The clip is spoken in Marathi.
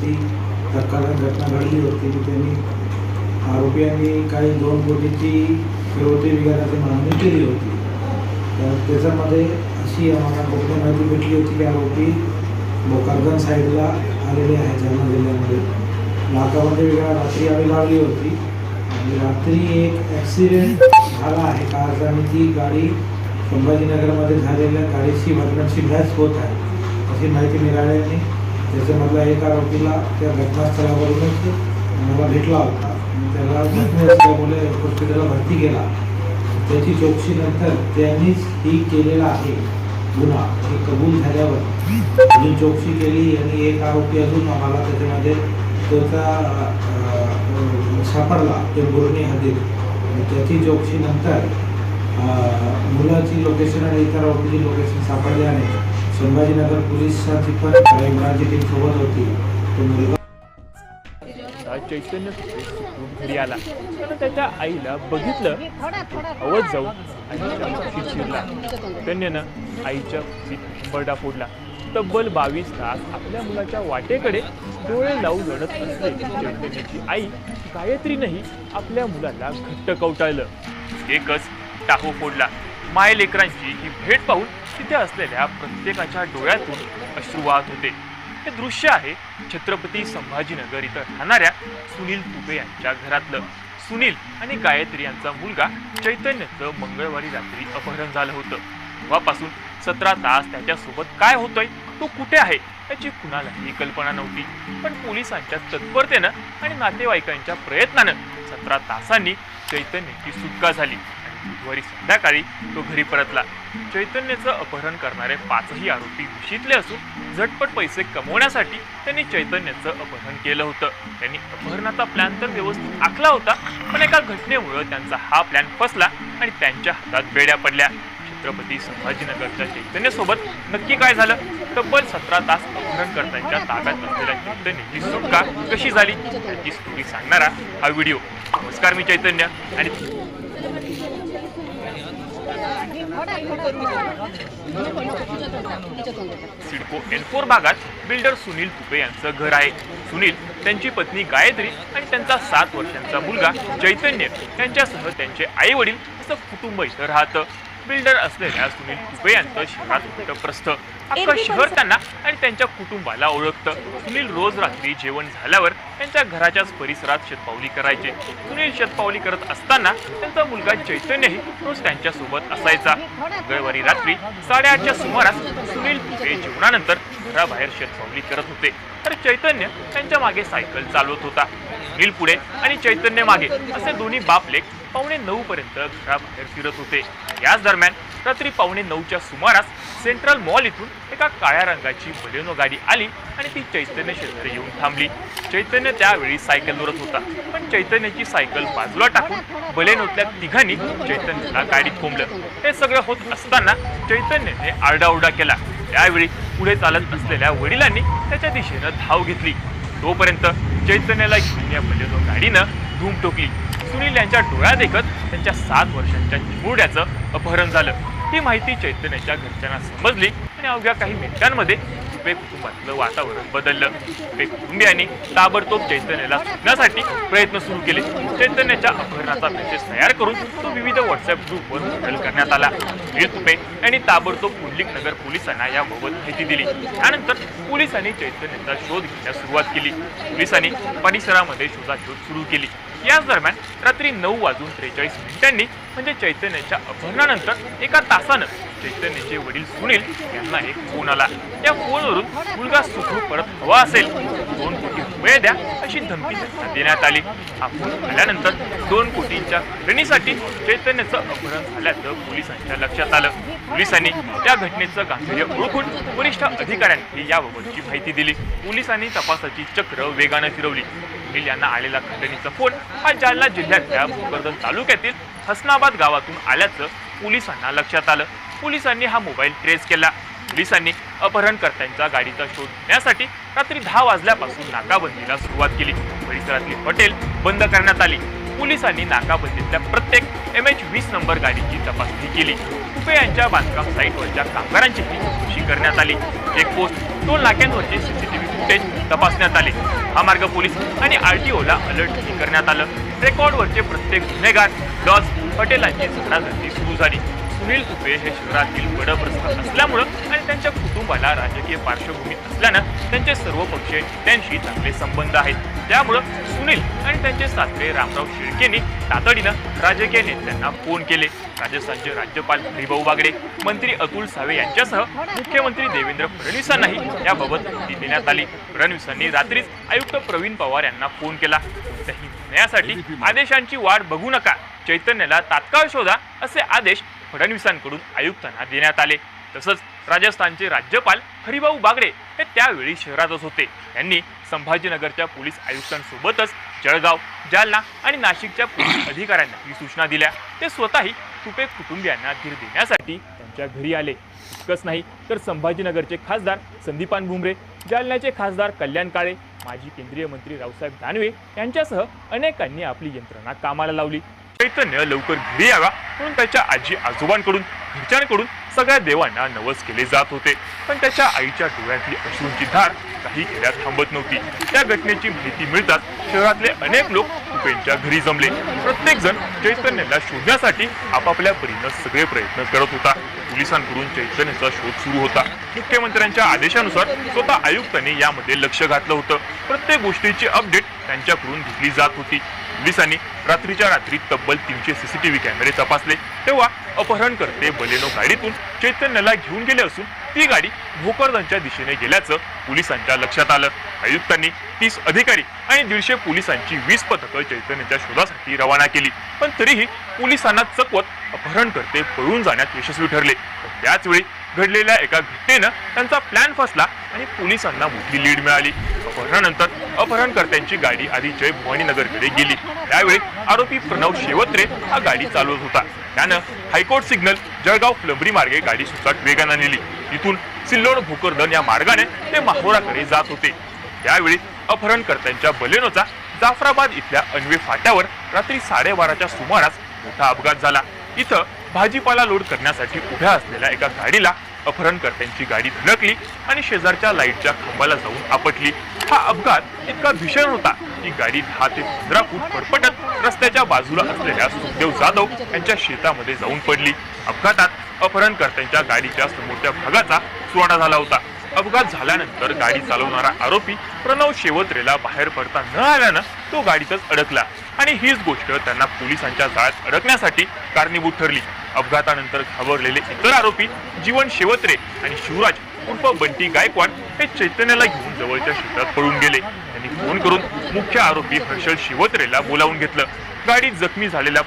ती धक्कादायक घटना घडली होती की त्यांनी आरोपीयांनी काही दोन कोटीची फिरवते विघाराची मागणी केली होती. तर त्याच्यामध्ये अशी आम्हाला गोपनीय माहिती भेटली होती की आरोपी भोकरदन साईडला आलेले आहेत जालना जिल्ह्यामध्ये. नाकामध्ये वेगळा रात्री आम्ही लावली होती. आणि रात्री एक ॲक्सिडेंट झाला आहे. कारचा आणि ती गाडी संभाजीनगरमध्ये झालेल्या गाडीची घटनाची मॅच होत आहे. अशी माहिती मिळाल्याने त्याच्यामधला एक आरोपीला त्या घटनास्थळावरूनच मला भेटला होता. त्याला जखमी असल्यामुळे हॉस्पिटलला भरती केला. त्याची चौकशीनंतर त्यांनीच ही केलेला आहे गुन्हा. हे कबूल झाल्यावर अजून चौकशी केली आणि एक आरोपी अजून आम्हाला त्याच्यामध्ये त्याचा सापडला. ते बुरणी हद्दीत. त्याची चौकशीनंतर मुलाची लोकेशन आणि इतर आरोपीची लोकेशन सापडल्याने संभाजीनगर पोलिसांची पण क्राईम ब्रांचची टीम सोबत होती. तो मुलगा चैतन्य घरी आला त्यानं त्याच्या आईला बघितलं अवध जाऊन आणि कुशीत शिरला चैतन्यानं आईच्या बरडा फोडला. तब्बल बावीस तास आपल्या मुलाच्या वाटेकडे डोळे लावून लढत असते चैतन्याची आई गायत्रीनंही आपल्या मुलाला घट्ट कवटाळलं. एकच टाहो फोडला. माय लेकरांची ही भेट पाहून तिथे असलेल्या प्रत्येकाच्या डोळ्यातून अश्रू वाहत होते. हे दृश्य आहे छत्रपती संभाजीनगर इथं राहणाऱ्या सुनील तुबे यांच्या घरातलं. सुनील आणि गायत्री यांचा मुलगा चैतन्याचं मंगळवारी रात्री अपहरण झालं होतं. तेव्हापासून सतरा तास त्याच्यासोबत काय होतोय तो कुठे आहे याची कुणालाही कल्पना नव्हती. पण पोलिसांच्या तत्परतेनं आणि नातेवाईकांच्या प्रयत्नानं सतरा तासांनी चैतन्याची सुटका झाली. बुधवारी संध्याकाळी तो घरी परतला. चैतन्याचं अपहरण करणारे पाचही आरोपी विशीतले असून झटपट पैसे कमवण्यासाठी त्यांनी चैतन्याचं अपहरण केलं होतं. त्यांनी अपहरणाचा प्लॅन तर व्यवस्थित आखला होता पण एका घटनेमुळं त्यांचा हा प्लॅन फसला आणि त्यांच्या हातात बेड्या पडल्या. छत्रपती संभाजीनगरच्या चैतन्यासोबत नक्की काय झालं? तब्बल सतरा तास अपहरणकर्त्यांच्या ताब्यात असलेल्या चैतन्याची सुटका कशी झाली? याची स्टोरी सांगणारा हा व्हिडिओ. नमस्कार मी चैतन्य आणि सिडको एन फोर भागात बिल्डर सुनील तुपे यांचं घर आहे. सुनील त्यांची पत्नी गायत्री आणि त्यांचा सात वर्षांचा मुलगा चैतन्य यांच्यासह त्यांचे आई वडील असं कुटुंब इथं राहतं. बिल्डर असलेल्या सुनील तुपे यांचं शहरात प्रस्थ अख्खं शहर त्यांना आणि त्यांच्या कुटुंबाला ओळखतं. सुनील रोज रात्री जेवण झाल्यावर त्यांच्या घराच्याच परिसरात शतपावली करायचे. सुनील शतपावली करत असताना त्यांचा मुलगा चैतन्यही रोज त्यांच्यासोबत असायचा. मंगळवारी रात्री साडेआठच्या सुमारास सुनील तुपे जेवणानंतर घराबाहेर शतपावली करत होते. तर चैतन्य त्यांच्या मागे सायकल चालवत होता. सुनील पुढे आणि चैतन्य मागे असे दोन्ही बापलेक पावणे नऊ पर्यंत घराबाहेर फिरत होते. याच दरम्यान रात्री पावणे नऊच्या सुमारास सेंट्रल मॉल इथून एका काळ्या रंगाची बलेनो गाडी आली आणि ती चैतन्य शेजारी येऊन थांबली. चैतन्य त्यावेळी सायकलवरच होता. पण चैतन्याची सायकल बाजूला टाकून बलेनोतल्या तिघांनी चैतन्यला गाडीत कोंबलं. हे सगळं होत असताना चैतन्यने आरडाओरडा केला. त्यावेळी पुढे चालत असलेल्या वडिलांनी त्याच्या दिशेनं धाव घेतली. तोपर्यंत चैतन्याला घेऊन या बलेनो गाडीनं धूम ठोकली सुनील यांच्या डोळ्यादेखत त्यांच्या सात वर्षांच्या चिमुरड्याचं अपहरण झालं. ही माहिती चैतन्याच्या घरच्यांना समजली आणि अवघ्या काही मिनिटांमध्ये तुपे कुटुंबातलं वातावरण बदललं. तुपे कुटुंबियांनी ताबडतोब चैतन्याला सुटण्यासाठी प्रयत्न सुरू केले. चैतन्याच्या अपहरणाचा मेसेज तयार करून तो विविध व्हॉट्सअप ग्रुपवर व्हायरल करण्यात आला. सुनील तुपे यांनी ताबडतोब पुंडलिक नगर पोलिसांना याबाबत माहिती दिली. त्यानंतर पोलिसांनी चैतन्याचा शोध घेण्यास सुरुवात केली. पोलिसांनी परिसरामध्ये शोधाशोध सुरू केली. याच दरम्यान रात्री नऊ वाजून त्रेचाळीस मिनिटांनी म्हणजे चैतन्याच्या अपहरणानंतर एका तासानं चैतन्याचे वडील सुनील यांना एक फोन आला. त्या फोनवरून मुलगा सुखरूप परत हवा असेल. दोन कोटी रुपये द्या अशी धमकी देण्यात आली. हा फोन आल्यानंतर दोन कोटींच्या खरेदीसाठी चैतन्याचं अपहरण झाल्याचं पोलिसांच्या लक्षात आलं. पोलिसांनी त्या घटनेचं गांभीर्य ओळखून वरिष्ठ अधिकाऱ्यांनी याबाबतची माहिती दिली. पोलिसांनी तपासाची चक्र वेगानं फिरवली. यांना आलेला घटनेचा फोन हा जालना जिल्ह्यातल्या भोकरदन तालुक्यातील हसनाबाद गावातून आल्याचं पोलिसांना लक्षात आलं. पोलिसांनी हा मोबाईल ट्रेस केला. पोलिसांनी अपहरणकर्त्यांच्या गाडीचा शोध घेण्यासाठी रात्री दहा वाजल्यापासून नाकाबंदीला सुरुवात केली. परिसरातली हॉटेल बंद करण्यात आली. पोलिसांनी नाकाबंदीतल्या प्रत्येक एम एच वीस नंबर गाडीची तपासणी केली. कुपे यांच्या बांधकाम साईटवरच्या कामगारांचीही चौकशी करण्यात आली. चेकपोस्ट टोल नाक्यांवरचे सीसीटीव्ही फुटेज तपासण्यात आले. हा मार्ग पोलीस आणि आर टी ओला अलर्ट करण्यात आलं. रेकॉर्डवरचे प्रत्येक गुन्हेगार लॉज हॉटेलांची झाडाझडती सुरू झाली. सुनील तुपे हे शहरातील बडप्रस्थ असल्यामुळं आणि त्यांच्या कुटुंबाला राजकीय पार्श्वभूमी असल्यानं त्यांचे सर्व पक्षीय नेत्यांशी चांगले संबंध आहेत. त्यामुळं सुनील आणि त्यांचे सासरे रामराव शेळकेंनी तातडीनं राजकीय नेत्यांना फोन केले. राजस्थानचे राज्यपाल हरिभाऊ बागडे मंत्री अतुल सावे यांच्यासह मुख्यमंत्री देवेंद्र फडणवीसांनाही याबाबत माहिती देण्यात आली. फडणवीसांनी रात्रीच आयुक्त प्रवीण पवार यांना फोन केला. कोणत्याही निर्णयासाठी आदेशांची वाट बघू नका. चैतन्याला तात्काळ शोधा असे आदेश फडणवीसांकडून आयुक्तांना देण्यात आले. तसंच राजस्थानचे राज्यपाल हरिभाऊ बागडे हे त्यावेळी शहरातच होते. त्यांनी संभाजीनगरच्या पोलीस आयुक्तांसोबतच जळगाव जालना आणि नाशिकच्या पोलीस अधिकाऱ्यांना ही सूचना दिल्या. ते स्वतःही तुपे कुटुंबियांना धीर देण्यासाठी त्यांच्या घरी आले. इतकंच नाही तर संभाजीनगरचे खासदार संदीपान भुमरे जालन्याचे खासदार कल्याण काळे माजी केंद्रीय मंत्री रावसाहेब दानवे यांच्यासह अनेकांनी आपली यंत्रणा कामाला लावली. चैतन्य लवकर घरी यावा म्हणून त्याच्या आजी आजोबांकडून घरच्यांकडून सगळ्या देवांना नवस केले जात होते. पण त्याच्या आईच्या डोळ्यातली अश्रूंची धार काही खेड्यात थांबत नव्हती. त्या घटनेची माहिती मिळताच शहरातले अनेक लोक कुपेंच्या घरी जमले. प्रत्येक जण चैतन्याला शोधण्यासाठी आपापल्या परीनं सगळे प्रयत्न करत होता. पोलिसांकडून चैतन्याचा शोध सुरू होता. मुख्यमंत्र्यांच्या आदेशानुसार स्वतः आयुक्तांनी यामध्ये लक्ष घातलं होतं. प्रत्येक गोष्टीची अपडेट त्यांच्याकडून घेतली जात होती. पोलिसांनी रात्रीच्या रात्री तब्बल तीनशे सीसीटीव्ही कॅमेरे तपासले. तेव्हा अपहरणकर्ते बलेनो गाडीतून चैतन्याला घेऊन गेले असून ती गाडी भोकरदनच्या दिशेने गेल्याचं पोलिसांच्या लक्षात आलं. आयुक्तांनी तीस अधिकारी आणि दीडशे पोलिसांची वीस पथकं चैतन्याच्या शोधासाठी रवाना केली. पण तरीही पोलिसांना चकवत अपहरणकर्ते पळून जाण्यात यशस्वी ठरले. पण त्याचवेळी घडलेल्या एका घटनेनं त्यांचा प्लॅन फसला आणि पोलिसांना मोठी लीड मिळाली. अपहरणानंतर अपहरणकर्त्यांची गाडी आधी जय भवानीनगरकडे गेली. त्यावेळी आरोपी प्रणव शेवत्रे हा गाडी चालवत होता. त्यानं हायकोर्ट सिग्नल जळगाव फ्लबरी मार्गे गाडी सुसाट वेगानं नेली. तिथून सिल्लोड भोकरदन या मार्गाने ते माहोराकडे जात होते. त्यावेळी अपहरणकर्त्यांच्या बलेनोचा जाफराबाद इथल्या अन्वे फाट्यावर रात्री साडेबाराच्या सुमारास मोठा अपघात झाला. इथं भाजीपाला लोड करण्यासाठी उभ्या असलेल्या एका गाडीला अपहरणकर्त्यांची गाडी धडकली आणि शेजारच्या लाईटच्या खांबाला जाऊन आपटली. हा अपघात इतका भीषण होता की गाडी दहा ते पंधरा फूट फडफटत रस्त्याच्या बाजूला असलेल्या सुखदेव जाधव यांच्या शेतामध्ये जाऊन पडली. अपघातात अपहरणकर्त्यांच्या गाडीच्या समोरच्या भागाचा सुवाडा झाला होता. अपघात झाल्यानंतर गाडी चालवणारा आरोपी प्रणव शेवत्रेला बाहेर पडता न आल्यानं तो गाडीतच अडकला आणि हीच गोष्ट त्यांना पोलिसांच्या जाळ्यात अडकण्यासाठी कारणीभूत ठरली. अपघातानंतर घाबरलेले इतर आरोपी जीवन शेवत्रे आणि शिवराज उर्फ बंटी गायकवाड हे चैतन्याला घेऊन जवळच्या शेतात पळून गेले. त्यांनी फोन करून मुख्य आरोपी हर्षल शिवत्रेला बोलावून घेतलं. गाडीत जखमी झालेल्या